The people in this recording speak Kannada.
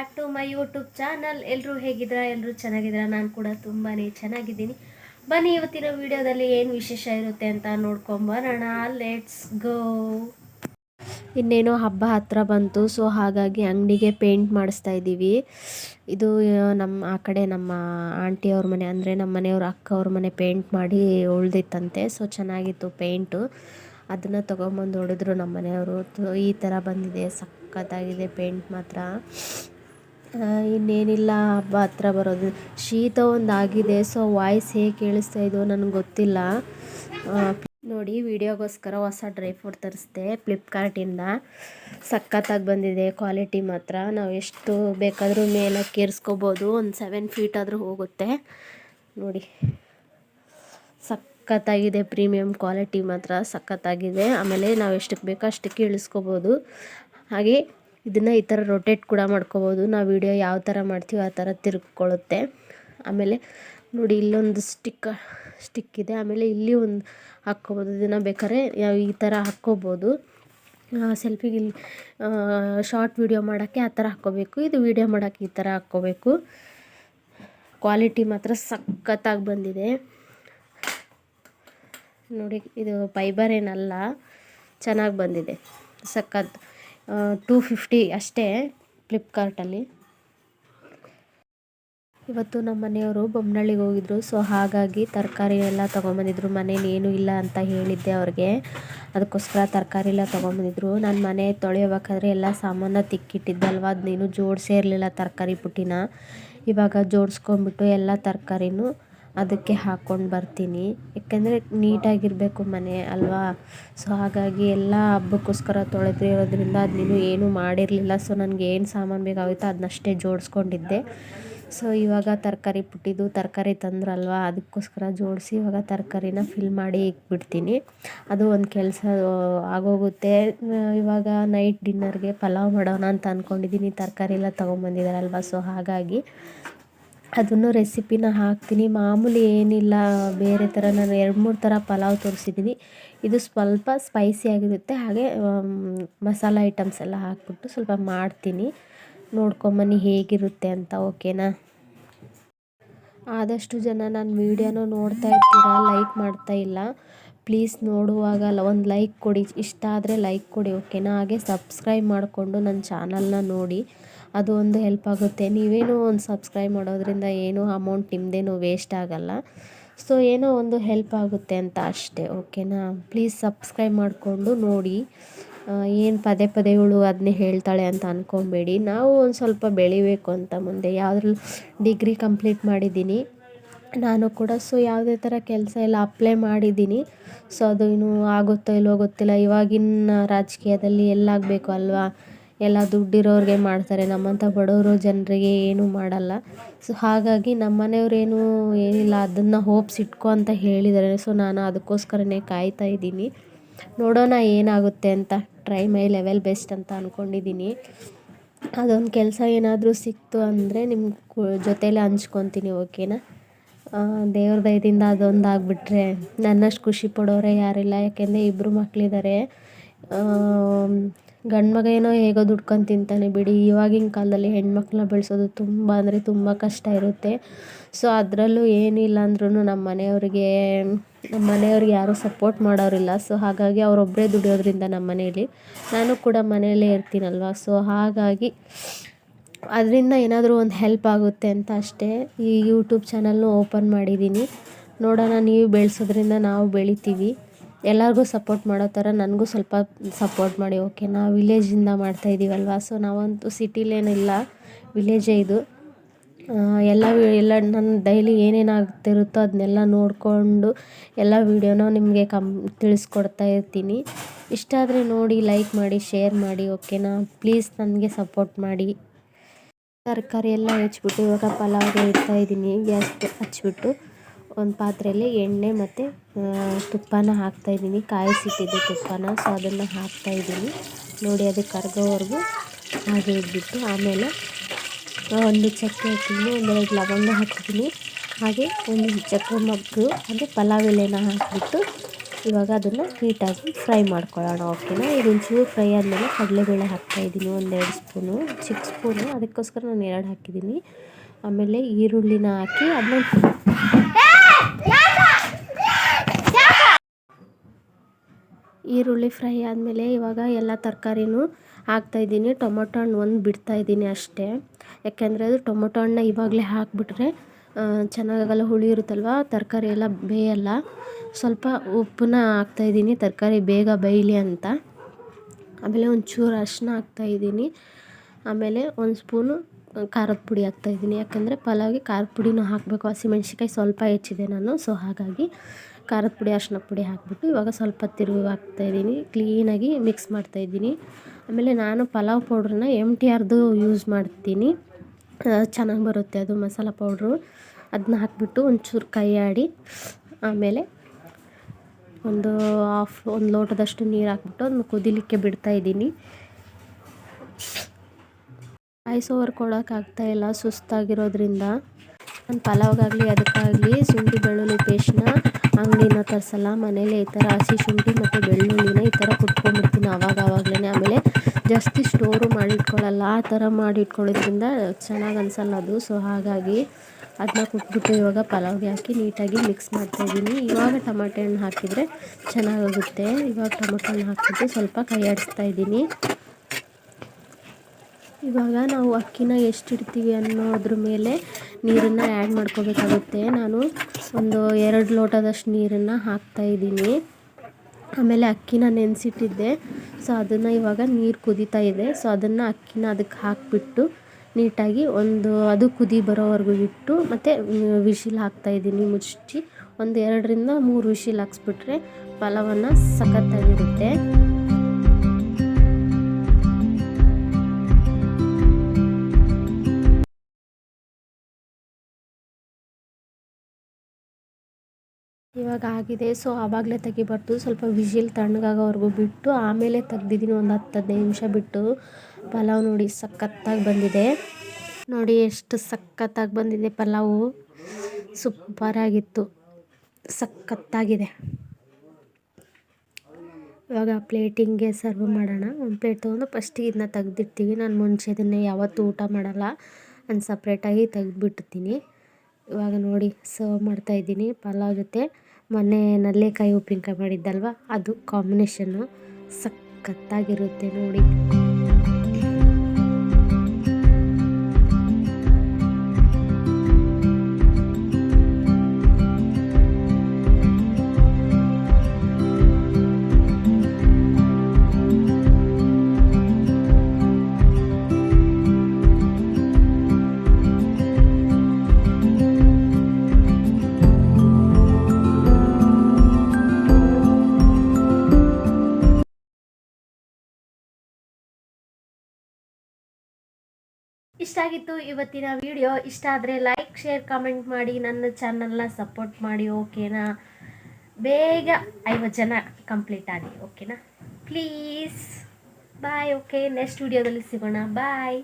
Back to my YouTube channel ಎಲ್ಲರೂ ಹೇಗಿದ್ದೀರಾ? ಎಲ್ಲರೂ ಚೆನ್ನಾಗಿದ್ದೀರಾ? ನಾನು ಕೂಡ ತುಂಬಾ ಚೆನ್ನಾಗಿದ್ದೀನಿ. ಬನ್ನಿ, ಇವತ್ತಿನ ವಿಡಿಯೋದಲ್ಲಿ ಏನು ವಿಶೇಷ ಇರುತ್ತೆ ಅಂತ ನೋಡ್ಕೊಂಬರೋಣ. ಲೆಟ್ಸ್ ಗೋ ಇನ್ನೇನೋ ಹಬ್ಬ ಹತ್ರ ಬಂತು ಸೊ ಹಾಗಾಗಿ ಅಂಗಡಿಗೆ ಪೇಂಟ್ ಮಾಡಿಸ್ತಾ ಇದ್ದೀವಿ. ಇದು ನಮ್ಮ ಆ ಕಡೆ ನಮ್ಮ ಆಂಟಿಯವ್ರ ಮನೆ, ಅಂದರೆ ನಮ್ಮ ಮನೆಯವ್ರ ಅಕ್ಕ ಅವ್ರ ಮನೆ ಪೇಂಟ್ ಮಾಡಿ ಉಳ್ದಿತ್ತಂತೆ ಸೊ ಚೆನ್ನಾಗಿತ್ತು ಪೇಂಟು ಅದನ್ನು ತೊಗೊಂಬಂದು ಹೊಡೆದ್ರು ನಮ್ಮ ಮನೆಯವರು. ಈ ಥರ ಬಂದಿದೆ, ಸಖತ್ತಾಗಿದೆ ಪೇಂಟ್ ಮಾತ್ರ. ಇನ್ನೇನಿಲ್ಲ, ಹಬ್ಬ ಹತ್ರ ಬರೋದು. ಶೀತ ಒಂದು ಆಗಿದೆ ಸೊ ವಾಯ್ಸ್ ಹೇಗೆ ಕೇಳಿಸ್ತಾ ಇದೆಯೋ ನನಗೆ ಗೊತ್ತಿಲ್ಲ. ನೋಡಿ, ವಿಡಿಯೋಗೋಸ್ಕರ ಹೊಸ ಡ್ರೈ ಫ್ರೂಟ್ ತರಿಸ್ದೆ, ಫ್ಲಿಪ್ಕಾರ್ಟಿಂದ. ಸಖತ್ತಾಗಿ ಬಂದಿದೆ, ಕ್ವಾಲಿಟಿ ಮಾತ್ರ. ನಾವು ಎಷ್ಟು ಬೇಕಾದರೂ ಮೇಲೆ ಕೇರಿಸ್ಕೋಬೋದು, ಒಂದು ಸೆವೆನ್ ಫೀಟ್ ಆದರೂ ಹೋಗುತ್ತೆ. ನೋಡಿ, ಸಖತ್ತಾಗಿದೆ ಪ್ರೀಮಿಯಂ ಕ್ವಾಲಿಟಿ ಮಾತ್ರ, ಸಖತ್ತಾಗಿದೆ. ಆಮೇಲೆ ನಾವು ಎಷ್ಟಕ್ಕೆ ಬೇಕೋ ಅಷ್ಟಕ್ಕೆ ಇಳಿಸ್ಕೋಬೋದು. ಹಾಗೆ ಇದನ್ನು ಈ ಥರ ರೊಟೇಟ್ ಕೂಡ ಮಾಡ್ಕೋಬೋದು. ನಾವು ವಿಡಿಯೋ ಯಾವ ಥರ ಮಾಡ್ತೀವಿ ಆ ಥರ ತಿರ್ಗಿಕೊಳ್ಳುತ್ತೆ ಆಮೇಲೆ ನೋಡಿ ಇಲ್ಲೊಂದು ಸ್ಟಿಕ್ ಸ್ಟಿಕ್ ಇದೆ. ಆಮೇಲೆ ಇಲ್ಲಿ ಒಂದು ಹಾಕ್ಕೋಬೋದು. ಇದನ್ನು ಬೇಕಾದ್ರೆ ಈ ಥರ ಹಾಕ್ಕೋಬೋದು. ಸೆಲ್ಫಿಗೆ ಇಲ್ಲಿ ಶಾರ್ಟ್ ವಿಡಿಯೋ ಮಾಡೋಕ್ಕೆ ಆ ಥರ ಹಾಕ್ಕೋಬೇಕು. ಇದು ವಿಡಿಯೋ ಮಾಡೋಕ್ಕೆ ಈ ಥರ ಹಾಕ್ಕೋಬೇಕು. ಕ್ವಾಲಿಟಿ ಮಾತ್ರ ಸಖತ್ತಾಗಿ ಬಂದಿದೆ. ನೋಡಿ, ಇದು ಫೈಬರ್ ಏನಲ್ಲ, ಚೆನ್ನಾಗಿ ಬಂದಿದೆ. ಸಖತ್. ಟೂ ಫಿಫ್ಟಿ ಅಷ್ಟೇ ಫ್ಲಿಪ್ಕಾರ್ಟಲ್ಲಿ. ಇವತ್ತು ನಮ್ಮ ಮನೆಯವರು ಬೊಮ್ಮನಳ್ಳಿಗೆ ಹೋಗಿದ್ರು. ಸೊ, ಹಾಗಾಗಿ ತರಕಾರಿ ಎಲ್ಲ ತೊಗೊಂಬಂದಿದ್ರು. ಮನೇಲಿ ಏನೂ ಇಲ್ಲ ಅಂತ ಹೇಳಿದ್ದೆ ಅವ್ರಿಗೆ. ಅದಕ್ಕೋಸ್ಕರ ತರಕಾರಿ ಎಲ್ಲ ತೊಗೊಂಬಂದಿದ್ರು. ನಾನು ಮನೆ ತೊಳೆಯಬೇಕಾದ್ರೆ ಎಲ್ಲ ಸಾಮಾನ ತಿಕ್ಕಿಟ್ಟಿದ್ದಲ್ವ? ಅದನ್ನೇನು ಜೋಡಿಸೇ ಇರಲಿಲ್ಲ ತರಕಾರಿ ಪುಟ್ಟಿನ. ಇವಾಗ ಜೋಡಿಸ್ಕೊಂಬಿಟ್ಟು ಎಲ್ಲ ತರಕಾರಿನೂ ಅದಕ್ಕೆ ಹಾಕ್ಕೊಂಡು ಬರ್ತೀನಿ. ಯಾಕೆಂದರೆ ನೀಟಾಗಿರಬೇಕು ಮನೆ ಅಲ್ವಾ? ಸೊ ಹಾಗಾಗಿ ಎಲ್ಲ ಹಬ್ಬಕ್ಕೋಸ್ಕರ ತೊಳೆದಿರೋದ್ರಿಂದ ನೀನು ಏನೂ ಮಾಡಿರಲಿಲ್ಲ. ಸೊ ನನಗೆ ಏನು ಸಾಮಾನು ಬೇಕಾಗಿತ್ತೋ ಅದನ್ನಷ್ಟೇ ಜೋಡಿಸ್ಕೊಂಡಿದ್ದೆ. ಸೊ ಇವಾಗ ತರಕಾರಿ ಪುಟ್ಟಿದ್ದು ತರಕಾರಿ ತಂದ್ರಲ್ವ? ಅದಕ್ಕೋಸ್ಕರ ಜೋಡಿಸಿ ಇವಾಗ ತರಕಾರಿನ ಫಿಲ್ ಮಾಡಿ ಇಕ್ಬಿಡ್ತೀನಿ. ಅದು ಒಂದು ಕೆಲಸ ಆಗೋಗುತ್ತೆ. ಇವಾಗ ನೈಟ್ ಡಿನ್ನರ್ಗೆ ಪಲಾವ್ ಮಾಡೋಣ ಅಂತ ಅಂದ್ಕೊಂಡಿದ್ದೀನಿ ತರಕಾರಿ ಎಲ್ಲ ತೊಗೊಂಬಂದಿದ್ದಾರಲ್ವ ಸೊ ಹಾಗಾಗಿ ಅದನ್ನು ರೆಸಿಪಿನ ಹಾಕ್ತೀನಿ. ಮಾಮೂಲಿ ಏನಿಲ್ಲ, ಬೇರೆ ಥರ ನಾನು ಎರಡು ಮೂರು ಥರ ಪಲಾವ್ ತೋರಿಸಿದ್ದೀನಿ. ಇದು ಸ್ವಲ್ಪ ಸ್ಪೈಸಿ ಆಗಿರುತ್ತೆ. ಹಾಗೆ ಮಸಾಲ ಐಟಮ್ಸ್ ಎಲ್ಲ ಹಾಕ್ಬಿಟ್ಟು ಸ್ವಲ್ಪ ಮಾಡ್ತೀನಿ. ನೋಡ್ಕೊಂಬನ್ನಿ ಹೇಗಿರುತ್ತೆ ಅಂತ ಓಕೆನಾ ಆದಷ್ಟು ಜನ ನಾನು ವೀಡಿಯೋನೂ ನೋಡ್ತಾ ಇರ್ತೀರಾ ಲೈಕ್ ಮಾಡ್ತಾ ಇಲ್ಲ ಪ್ಲೀಸ್ ನೋಡುವಾಗ ಒಂದು ಲೈಕ್ ಕೊಡಿ. ಇಷ್ಟ ಆದರೆ ಲೈಕ್ ಕೊಡಿ ಓಕೆನಾ ಹಾಗೆ ಸಬ್ಸ್ಕ್ರೈಬ್ ಮಾಡಿಕೊಂಡು ನನ್ನ ಚಾನಲ್ನ ನೋಡಿ. ಅದು ಒಂದು ಹೆಲ್ಪ್ ಆಗುತ್ತೆ. ನೀವೇನು ಒಂದು ಸಬ್ಸ್ಕ್ರೈಬ್ ಮಾಡೋದ್ರಿಂದ ಏನೂ ಅಮೌಂಟ್ ನಿಮ್ಮದೇನು ವೇಸ್ಟ್ ಆಗಲ್ಲ. ಸೊ ಏನೋ ಒಂದು ಹೆಲ್ಪ್ ಆಗುತ್ತೆ ಅಂತ ಅಷ್ಟೇ ಓಕೆನಾ ಪ್ಲೀಸ್ ಸಬ್ಸ್ಕ್ರೈಬ್ ಮಾಡಿಕೊಂಡು ನೋಡಿ. ಏನು ಪದೇ ಪದೇ ಇವಳು ಅದನ್ನೇ ಹೇಳ್ತಾಳೆ ಅಂತ ಅಂದ್ಕೊಬೇಡಿ ನಾವು ಒಂದು ಸ್ವಲ್ಪ ಬೆಳಿಬೇಕು ಅಂತ ಮುಂದೆ. ಯಾವುದ್ರಲ್ಲಿ ಡಿಗ್ರಿ ಕಂಪ್ಲೀಟ್ ಮಾಡಿದ್ದೀನಿ ನಾನು ಕೂಡ. ಸೊ ಯಾವುದೇ ಥರ ಕೆಲಸ ಎಲ್ಲ ಅಪ್ಲೈ ಮಾಡಿದ್ದೀನಿ. ಸೊ ಅದು ಇನ್ನೂ ಆಗುತ್ತೋ ಇಲ್ವೋ ಗೊತ್ತಿಲ್ಲ. ಇವಾಗಿನ ರಾಜಕೀಯದಲ್ಲಿ ಎಲ್ಲಾಗಬೇಕು ಅಲ್ವಾ? ಎಲ್ಲ ದುಡ್ಡಿರೋರಿಗೆ ಮಾಡ್ತಾರೆ. ನಮ್ಮಂಥ ಬಡವರು ಜನರಿಗೆ ಏನೂ ಮಾಡಲ್ಲ. ಸೊ ಹಾಗಾಗಿ ನಮ್ಮ ಮನೆಯವ್ರೇನು ಏನಿಲ್ಲ, ಅದನ್ನು ಹೋಪ್ಸ್ ಇಟ್ಕೊ ಅಂತ ಹೇಳಿದ್ದಾರೆ. ಸೊ ನಾನು ಅದಕ್ಕೋಸ್ಕರನೇ ಕಾಯ್ತಾ ಇದ್ದೀನಿ. ನೋಡೋಣ ಏನಾಗುತ್ತೆ ಅಂತ ಟ್ರೈ ಮೈ ಲೆವೆಲ್ ಬೆಸ್ಟ್ ಅಂತ ಅಂದ್ಕೊಂಡಿದ್ದೀನಿ ಅದೊಂದು ಕೆಲಸ ಏನಾದರೂ ಸಿಕ್ತು ಅಂದರೆ ನಿಮ್ಮ ಜೊತೆಲೇ ಹಂಚ್ಕೊತೀನಿ ಓಕೆನಾ ದೇವ್ರ ದಯದಿಂದ ಅದೊಂದು ಆಗಿಬಿಟ್ರೆ ನನ್ನಷ್ಟು ಖುಷಿ ಪಡೋರೆ ಯಾರಿಲ್ಲ. ಯಾಕೆಂದರೆ ಇಬ್ಬರು ಮಕ್ಕಳಿದ್ದಾರೆ ಗಂಡು ಮಗ ಏನೋ ಹೇಗೋ ದುಡ್ಕೊಂಡು ತಿಂತಾನೆ ಬಿಡಿ. ಇವಾಗಿನ ಕಾಲದಲ್ಲಿ ಹೆಣ್ಮಕ್ಳನ್ನ ಬೆಳೆಸೋದು ತುಂಬ ಅಂದರೆ ತುಂಬ ಕಷ್ಟ ಇರುತ್ತೆ. ಸೊ ಅದರಲ್ಲೂ ಏನಿಲ್ಲ ಅಂದ್ರೂ ನಮ್ಮ ಮನೆಯವ್ರಿಗೆ ನಮ್ಮ ಮನೆಯವ್ರಿಗೆ ಯಾರೂ ಸಪೋರ್ಟ್ ಮಾಡೋರಿಲ್ಲ. ಸೊ ಹಾಗಾಗಿ ಅವರೊಬ್ಬರೇ ದುಡಿಯೋದ್ರಿಂದ ನಮ್ಮ ಮನೆಯಲ್ಲಿ ನಾನು ಕೂಡ ಮನೆಯಲ್ಲೇ ಇರ್ತೀನಲ್ವ? ಸೊ ಹಾಗಾಗಿ ಅದರಿಂದ ಏನಾದರೂ ಒಂದು ಹೆಲ್ಪ್ ಆಗುತ್ತೆ ಅಂತ ಅಷ್ಟೇ. ಈ ಯೂಟ್ಯೂಬ್ ಚಾನಲ್ನು ಓಪನ್ ಮಾಡಿದ್ದೀನಿ ನೋಡೋಣ, ನೀವು ಬೆಳೆಸೋದ್ರಿಂದ ನಾವು ಬೆಳಿತೀವಿ. ಎಲ್ಲರಿಗೂ ಸಪೋರ್ಟ್ ಮಾಡೋ ಥರ ನನಗೂ ಸ್ವಲ್ಪ ಸಪೋರ್ಟ್ ಮಾಡಿ. ಓಕೆನಾ ವಿಲೇಜಿಂದ ಮಾಡ್ತಾಯಿದ್ದೀವಲ್ವ ಸೊ ನಾವಂತೂ ಸಿಟಿಲೇನಿಲ್ಲ ವಿಲೇಜೇ ಇದು. ಎಲ್ಲ ಎಲ್ಲ ನನ್ನ ಡೈಲಿ ಏನೇನು ಆಗ್ತಿರುತ್ತೋ ಅದನ್ನೆಲ್ಲ ನೋಡಿಕೊಂಡು ಎಲ್ಲ ವೀಡಿಯೋನ ನಿಮಗೆ ಕಮ್ ತಿಳಿಸ್ಕೊಡ್ತಾ ಇರ್ತೀನಿ. ಇಷ್ಟ ಆದರೆ ನೋಡಿ ಲೈಕ್ ಮಾಡಿ ಶೇರ್ ಮಾಡಿ ಓಕೆನಾ ಪ್ಲೀಸ್ ನನಗೆ ಸಪೋರ್ಟ್ ಮಾಡಿ. ತರಕಾರಿ ಎಲ್ಲ ಹೆಚ್ಚಿಬಿಟ್ಟು ಇವಾಗ ಪಲಾವ್ಗೆ ಇಡ್ತಾ ಇದ್ದೀನಿ ಗ್ಯಾಸ್ ಹಚ್ಬಿಟ್ಟು. ಒಂದು ಪಾತ್ರೆಯಲ್ಲಿ ಎಣ್ಣೆ ಮತ್ತು ತುಪ್ಪನ ಹಾಕ್ತಾಯಿದ್ದೀನಿ ಕಾಯಿಸಿಟ್ಟಿದ್ದೆ ತುಪ್ಪನ, ಸೊ ಅದನ್ನು ಹಾಕ್ತಾಯಿದ್ದೀನಿ ನೋಡಿ, ಅದು ಕರ್ಗೋವರೆಗೂ ಹಾಗೆ ಇದ್ಬಿಟ್ಟು ಆಮೇಲೆ ಒಂದು ಚಕ್ಕೆ ಹಾಕಿದ್ದೀನಿ ಒಂದೆರಡು ಲವಂಗ ಹಾಕಿದ್ದೀನಿ ಹಾಗೆ ಒಂದು ಚಕ್ಕೆ ಮಗ್ಗು, ಹಾಗೆ ಪಲಾವ್ ಎಲೆನ ಹಾಕಿಬಿಟ್ಟು ಇವಾಗ ಅದನ್ನು ನೀಟಾಗಿ ಫ್ರೈ ಮಾಡ್ಕೊಳ್ಳೋಣ ಓಕೆನಾ ಇದೊಂಚೂರು ಫ್ರೈ ಆದಮೇಲೆ ಕಡಲೆಬೇಳೆ ಹಾಕ್ತಾಯಿದ್ದೀನಿ ಒಂದೆರಡು ಸ್ಪೂನು, ಚಿಕ್ಕ ಸ್ಪೂನು. ಅದಕ್ಕೋಸ್ಕರ ನಾನು ಎರಡು ಹಾಕಿದ್ದೀನಿ. ಆಮೇಲೆ ಈರುಳ್ಳಿನ ಹಾಕಿ, ಅದನ್ನ ಈರುಳ್ಳಿ ಫ್ರೈ ಆದಮೇಲೆ ಇವಾಗ ಎಲ್ಲ ತರಕಾರಿನೂ ಹಾಕ್ತಾಯಿದ್ದೀನಿ ಟೊಮೊಟೊ ಹಣ್ಣು ಒಂದು ಬಿಡ್ತಾಯಿದ್ದೀನಿ ಅಷ್ಟೇ. ಯಾಕೆಂದರೆ ಅದು ಟೊಮೊಟೊ ಹಣ್ಣನ್ನ ಇವಾಗಲೇ ಹಾಕಿಬಿಟ್ರೆ ಚೆನ್ನಾಗಾಗಲ್ಲ, ಹುಳಿ ಇರುತ್ತಲ್ವ? ತರಕಾರಿ ಎಲ್ಲ ಬೇಯಲ್ಲ. ಸ್ವಲ್ಪ ಉಪ್ಪನ್ನ ಹಾಕ್ತಾಯಿದ್ದೀನಿ ತರಕಾರಿ ಬೇಗ ಬೇಯಲಿ ಅಂತ. ಆಮೇಲೆ ಒಂಚೂರು ಅರಿಶಿನ ಹಾಕ್ತಾಯಿದ್ದೀನಿ ಆಮೇಲೆ ಒಂದು ಸ್ಪೂನು ಖಾರದ ಪುಡಿ ಹಾಕ್ತಾಯಿದ್ದೀನಿ ಯಾಕಂದರೆ ಪಲಾವ್ಗೆ ಖಾರದ ಪುಡಿನೂ ಹಾಕಬೇಕು. ಹಸಿಮೆಣ್ಸಿಕಾಯಿ ಸ್ವಲ್ಪ ಹೆಚ್ಚಿದೆ ನಾನು ಸೊ ಹಾಗಾಗಿ ಖಾರದ ಪುಡಿ, ಅರ್ಶಿನ ಪುಡಿ ಹಾಕಿಬಿಟ್ಟು ಇವಾಗ ಸ್ವಲ್ಪ ತಿರುಗಿ ಹಾಕ್ತಾಯಿದ್ದೀನಿ ಕ್ಲೀನಾಗಿ ಮಿಕ್ಸ್ ಮಾಡ್ತಾ ಇದ್ದೀನಿ. ಆಮೇಲೆ ನಾನು ಪಲಾವ್ ಪೌಡ್ರನ್ನ ಎಂ ಟಿ ಆರ್ದು ಯೂಸ್ ಮಾಡ್ತೀನಿ. ಚೆನ್ನಾಗಿ ಬರುತ್ತೆ ಅದು ಮಸಾಲ ಪೌಡ್ರು. ಅದನ್ನ ಹಾಕಿಬಿಟ್ಟು ಒಂಚೂರು ಕೈ ಆಡಿ ಆಮೇಲೆ ಒಂದು ಹಾಫ್ ಒಂದು ಲೋಟದಷ್ಟು ನೀರು ಹಾಕ್ಬಿಟ್ಟು ಅದನ್ನ ಕುದಿಲಿಕ್ಕೆ ಬಿಡ್ತಾಯಿದ್ದೀನಿ ವಾಯ್ಸ್ ಓವರ್ ಕೊಡೋಕ್ಕಾಗ್ತಾಯಿಲ್ಲ ಸುಸ್ತಾಗಿರೋದ್ರಿಂದ. ನಾನು ಪಲಾವ್ಗಾಗಲಿ, ಅದಕ್ಕಾಗಲಿ ಶುಂಠಿ, ಬೆಳ್ಳುಳ್ಳಿ ಪೇಸ್ಟ್ನ ಅಂಗಡಿನ ತರಿಸಲ್ಲ, ಮನೇಲೆ ಈ ಥರ ಹಸಿ ಶುಂಠಿ ಮತ್ತು ಬೆಳ್ಳುಳ್ಳಿನ ಈ ಥರ ಕುಟ್ಕೊಂಡ್ಬಿಡ್ತೀನಿ ಆವಾಗ ಆವಾಗಲೇ ಆಮೇಲೆ ಜಾಸ್ತಿ ಸ್ಟೋರು ಮಾಡಿಟ್ಕೊಳ್ಳಲ್ಲ, ಆ ಥರ ಮಾಡಿಟ್ಕೊಳ್ಳೋದ್ರಿಂದ ಚೆನ್ನಾಗಿ ಅನಿಸಲ್ಲ ಅದು. ಸೊ ಹಾಗಾಗಿ ಅದನ್ನ ಕುಟ್ಬಿಟ್ಟು ಇವಾಗ ಪಲಾವ್ಗೆ ಹಾಕಿ ನೀಟಾಗಿ ಮಿಕ್ಸ್ ಮಾಡ್ತಾಯಿದ್ದೀನಿ ಇವಾಗ ಟೊಮಾಟೆ ಹಣ್ಣು ಹಾಕಿದರೆ ಚೆನ್ನಾಗಾಗುತ್ತೆ. ಇವಾಗ ಟೊಮೆಟೊ ಹಣ್ಣು ಹಾಕಿಬಿಟ್ಟು ಸ್ವಲ್ಪ ಕೈ ಆಡಿಸ್ತಾ ಇದ್ದೀನಿ ಇವಾಗ ನಾವು ಅಕ್ಕಿನ ಎಷ್ಟು ಇಡ್ತೀವಿ ಅನ್ನೋದ್ರ ಮೇಲೆ ನೀರನ್ನು ಆ್ಯಡ್ ಮಾಡ್ಕೋಬೇಕಾಗುತ್ತೆ. ನಾನು ಒಂದು ಎರಡು ಲೋಟದಷ್ಟು ನೀರನ್ನು ಹಾಕ್ತಾಯಿದ್ದೀನಿ ಆಮೇಲೆ ಅಕ್ಕಿನ ನೆನೆಸಿಟ್ಟಿದ್ದೆ. ಸೊ ಅದನ್ನು ಇವಾಗ ನೀರು ಕುದೀತಾ ಇದೆ. ಸೊ ಅದನ್ನು ಅಕ್ಕಿನ ಅದಕ್ಕೆ ಹಾಕಿಬಿಟ್ಟು ನೀಟಾಗಿ ಒಂದು ಅದು ಕುದಿ ಬರೋವರೆಗೂ ಇಟ್ಟು ಮತ್ತು ವಿಶಿಲ್ ಹಾಕ್ತಾಯಿದ್ದೀನಿ ಮುಚ್ಚಿ ಒಂದು ಎರಡರಿಂದ ಮೂರು ವಿಶಿಲ್ ಹಾಕ್ಸ್ಬಿಟ್ರೆ ಫಲವನ್ನು ಸಖತ್ತಾಗಿರುತ್ತೆ. ಇವಾಗ ಆಗಿದೆ. ಸೊ ಆವಾಗಲೇ ತೆಗಿಬಾರ್ದು. ಸ್ವಲ್ಪ ವಿಷಿಲ್ ತಣ್ಣಗಾಗೋವರೆಗೂ ಬಿಟ್ಟು ಆಮೇಲೆ ತೆಗ್ದಿದ್ದೀನಿ ಒಂದು ಹತ್ತು ಹದಿನೈದು ನಿಮಿಷ ಬಿಟ್ಟು ಪಲಾವ್ ನೋಡಿ ಸಖತ್ತಾಗಿ ಬಂದಿದೆ. ನೋಡಿ ಎಷ್ಟು ಸಖತ್ತಾಗಿ ಬಂದಿದೆ ಪಲಾವು. ಸೂಪರಾಗಿತ್ತು ಸಖತ್ತಾಗಿದೆ. ಇವಾಗ ಪ್ಲೇಟಿಂಗೆ ಸರ್ವ್ ಮಾಡೋಣ. ಒಂದು ಪ್ಲೇಟ್ ತೊಗೊಂಡು ಫಸ್ಟಿಗೆ ಇದನ್ನ ತೆಗ್ದಿರ್ತೀವಿ. ನಾನು ಮುಂಚೆ ಇದನ್ನೇ ಯಾವತ್ತೂ ಊಟ ಮಾಡಲ್ಲ. ನಾನು ಸಪ್ರೇಟಾಗಿ ತೆಗ್ದುಬಿಡ್ತೀನಿ ಇವಾಗ ನೋಡಿ ಸರ್ವ್ ಮಾಡ್ತಾಯಿದ್ದೀನಿ ಪಲಾವ್ ಜೊತೆ. ಮೊನ್ನೆ ನಲ್ಲೆಕಾಯಿ ಉಪ್ಪಿನಕಾಯಿ ಮಾಡಿದ್ದಲ್ವ? ಅದು ಕಾಂಬಿನೇಷನ್ನು ಸಖತ್ತಾಗಿರುತ್ತೆ ನೋಡಿ. ಇಷ್ಟ ಆಗಿತ್ತು ಇವತ್ತಿನ ವಿಡಿಯೋ ಇಷ್ಟ ಆದರೆ ಲೈಕ್ ಶೇರ್ ಕಮೆಂಟ್ ಮಾಡಿ. ನನ್ನ ಚಾನಲ್ನ ಸಪೋರ್ಟ್ ಮಾಡಿ ಓಕೆನಾ ಬೇಗ ಐವತ್ತು ಜನ ಕಂಪ್ಲೀಟ್ ಆಗಿ ಓಕೆನಾ ಪ್ಲೀಸ್ ಬಾಯ್ ಓಕೆ ನೆಕ್ಸ್ಟ್ ವಿಡಿಯೋದಲ್ಲಿ ಸಿಗೋಣ. ಬಾಯ್